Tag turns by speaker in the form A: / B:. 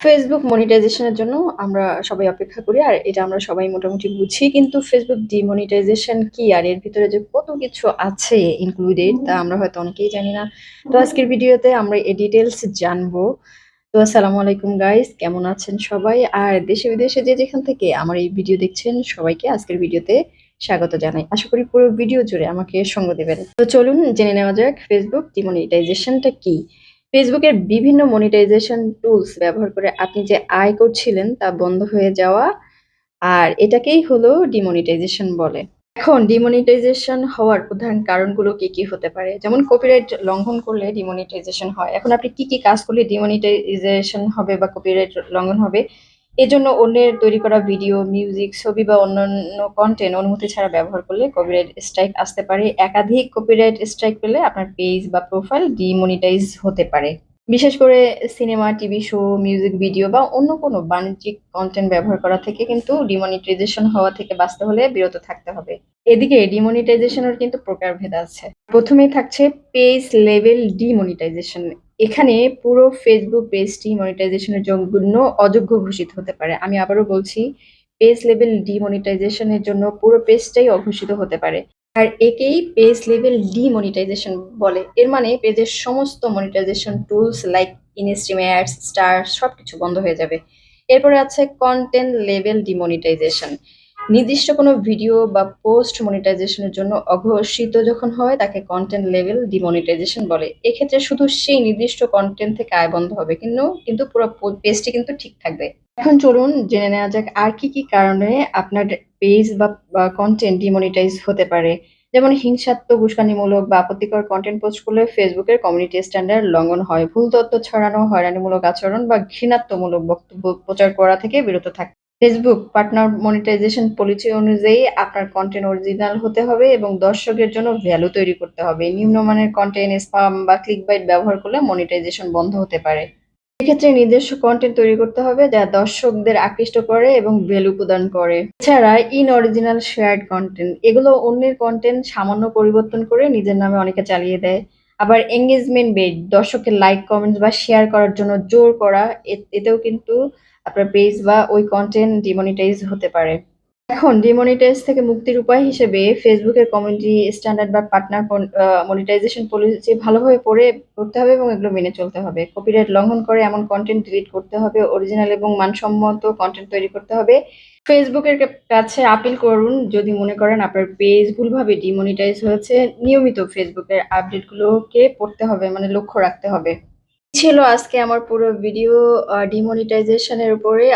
A: Facebook মনিটাইজেশনের জন্য আমরা সবাই অপেক্ষা করি আর এটা আমরা সবাই মোটামুটি বুঝি। কিন্তু ফেসবুক ডিমনিটাইজেশন কি আর এর ভিতরে যে কত কিছু আছে ইনক্লুডেড তা আমরা হয়তো অনেকেই জানি না। তো আজকের ভিডিওতে আমরা এই ডিটেলস জানব। তো আসসালামু আলাইকুম গাইস কেমন আছেন সবাই? আর দেশে বিদেশে যে যেখান থেকে আমার এই ভিডিও দেখছেন সবাইকে আজকের ভিডিওতে স্বাগত জানাই। আশা করি পুরো ভিডিও জুড়ে আমাকে সঙ্গ দেবেন। তো চলুন জেনে নেওয়া যাক ফেসবুক ডিমনিটাইজেশনটা কি। ফেসবুকের বিভিন্ন মনিটাইজেশন টুলস ব্যবহার করে আপনি যে আয় করছিলেন তা বন্ধ হয়ে যাওয়া আর এটাকেই হলো ডিমনিটাইজেশন বলে। এখন ডিমনিটাইজেশন হওয়ার প্রধান কারণগুলো কি কি হতে পারে? যেমন কপিরাইট লঙ্ঘন করলে ডিমনিটাইজেশন হয়। এখন আপনি কি কি কাজ করলে ডিমনিটাইজেশন হবে বা কপিরাইট লঙ্ঘন হবে এজন্য অন্যের তৈরি করা ভিডিও মিউজিক ছবি বা অন্যান্য কন্টেন্ট অনুমতি ছাড়া ব্যবহার করলে কপিরাইট স্ট্রাইক আসতে পারে। একাধিক কপিরাইট স্ট্রাইক পেলে আপনার পেজ বা প্রোফাইল ডিমনিটাইজ হতে পারে। বিশেষ করে cinema TV show music video বা অন্য কোনো বাণিজ্যিক কন্টেন্ট ব্যবহার করা থেকে কিন্তু ডিমনিটাইজেশন হওয়া থেকে বাঁচতে হলে বিরত থাকতে হবে। এদিকে ডিমনিটাইজেশনের কিন্তু প্রকারভেদ আছে। প্রথমেই থাকছে পেজ লেভেল ডিমনিটাইজেশন এখানে পুরো ফেসবুক পেজটি মনিটাইজেশনের জন্য অযোগ্য ঘোষিত হতে পারে। আমি আবারও বলছি পেজ লেভেল ডিমনিটাইজেশনের জন্য পুরো পেজটাই অঘোষিত হতে পারে। আর একেই পেজ লেভেল ডিমনিটাইজেশন বলে। এর মানে পেজের সমস্ত monetisation tools like instream ads star সবকিছু বন্ধ হয়ে যাবে। এরপরে আছে কন্টেন্ট লেভেল ডিমনিটাইজেশন নির্দিষ্ট কোনো ভিডিও বা পোস্ট মনিটাইজেশনের জন্য অঘোষিত যখন হয়, তাকে কন্টেন্ট লেভেল ডিমনিটাইজেশন বলে। এক্ষেত্রে শুধু সেই নির্দিষ্ট কন্টেন্ট থেকে আয় বন্ধ হবে, কিন্তু কিন্তু পুরো পেজটি কিন্তু ঠিক থাকবে। এখন চলুন জেনে নেওয়া যাক আর কি কি কারণে আপনার পেজ বা কন্টেন্ট ডিমনিটাইজ হতে পারে। যেমন হিংসাত্মক, উস্কানিমূলক বা আপত্তিকর কন্টেন্ট পোস্ট করলে ফেসবুকের কমিউনিটি স্ট্যান্ডার্ড লঙ্ঘন হয়। ভুল তথ্য ছড়ানো, হয়রানিমূলক আচরণ বা ঘৃণাত্মমূলক বক্তব্য প্রচার করা থেকে বিরত থাকে ফেসবুক পার্টনার মনিটাইজেশন পলিসি অনুযায়ী আপনার কন্টেন্ট অরিজিনাল হতে হবে এবং দর্শকের জন্য ভ্যালু তৈরি করতে হবে। নিম্নমানের কন্টেন্ট স্পাম বা ক্লিক বাইট ব্যবহার করলে মনিটাইজেশন বন্ধ হতে পারে। এক্ষেত্রে নিজস্ব কন্টেন্ট তৈরি করতে হবে যা দর্শকদের আকৃষ্ট করে এবং ভ্যালু প্রদান করে। এছাড়া ইন অরিজিনাল শেয়ার্ড কন্টেন্ট এগুলো অন্যের কন্টেন্ট সামান্য পরিবর্তন করে নিজের নামে অনেকে চালিয়ে দেয়। আবার এঙ্গেজমেন্ট বেড দর্শকের লাইক কমেন্টস বা শেয়ার করার জন্য জোর করা এতেও কিন্তু আপনার পেজ বা ওই কন্টেন্ট ডিমনিটাইজ হতে পারে। এখন ডিমনিটাইজ থেকে মুক্তির উপায় হিসেবে ফেসবুকের কমিউনিটি স্ট্যান্ডার্ড বা পার্টনার মনিটাইজেশন পলিসি ভালোভাবে পড়ে পড়তে হবে এবং এগুলো মেনে চলতে হবে। কপিরাইট লঙ্ঘন করে এমন কন্টেন্ট ডিলিট করতে হবে অরিজিনাল এবং মানসম্মত কন্টেন্ট তৈরি করতে হবে। ফেসবুকের কাছে আপিল করুন, যদি মনে করেন আপনার পেজ ভুলভাবে ডিমনিটাইজ হয়েছে, নিয়মিত ফেসবুকের আপডেটগুলোকে পড়তে হবে মানে লক্ষ্য রাখতে হবে। ছিল আজকে আমার পুরো ভিডিও ডিমনিটাইজেশনের উপরে।